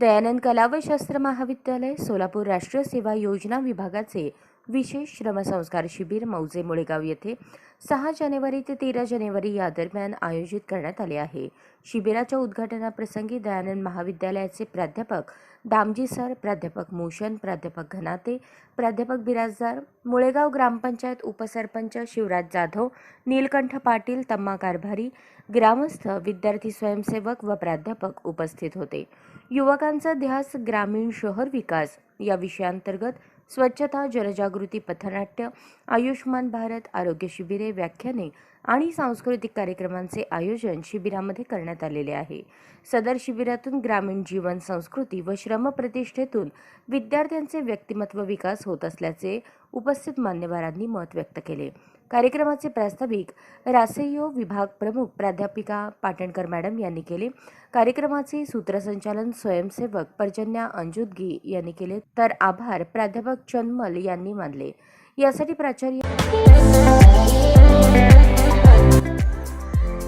दयानंद कला व शास्त्र महाविद्यालय सोलापूर राष्ट्रीय सेवा योजना विभागाचे विशेष श्रमसंस्कार शिबिर मौजे मुळेगाव येथे सहा जानेवारी ते तेरा जानेवारी या दरम्यान आयोजित करण्यात आले आहे. शिबिराच्या उद्घाटनाप्रसंगी दयानंद महाविद्यालयाचे प्राध्यापक दामजी सर प्राध्यापक मोशन प्राध्यापक घनाते प्राध्यापक बिराजदार मुळेगाव ग्रामपंचायत उपसरपंच शिवराज जाधव नीलकंठ पाटील तम्मा कारभारी ग्रामस्थ विद्यार्थी स्वयंसेवक व प्राध्यापक उपस्थित होते. युवकांचा ध्यास ग्रामीण शहर विकास या विषयांतर्गत स्वच्छता जनजागृती पथनाट्य आयुष्मान भारत आरोग्य शिबिरे व्याख्याने आणि सांस्कृतिक कार्यक्रमांचे आयोजन शिबिरामध्ये करण्यात आलेले आहे. सदर शिबिरातून ग्रामीण जीवन संस्कृती व श्रम प्रतिष्ठेतून विद्यार्थ्यांचे व्यक्तिमत्व विकास होत असल्याचे उपस्थित मान्यवरांनी मत व्यक्त केले. कार्यक्रमाचे प्रास्ताविक रासेयो विभाग प्रमुख प्राध्यापिका पाटणकर मॅडम यांनी केले. कार्यक्रमाचे सूत्रसंचालन स्वयंसेवक पर्जन्या अंजुदगी यांनी केले. तर आभार प्राध्यापक चन्मल यांनी मानले. यासाठी प्राचार्य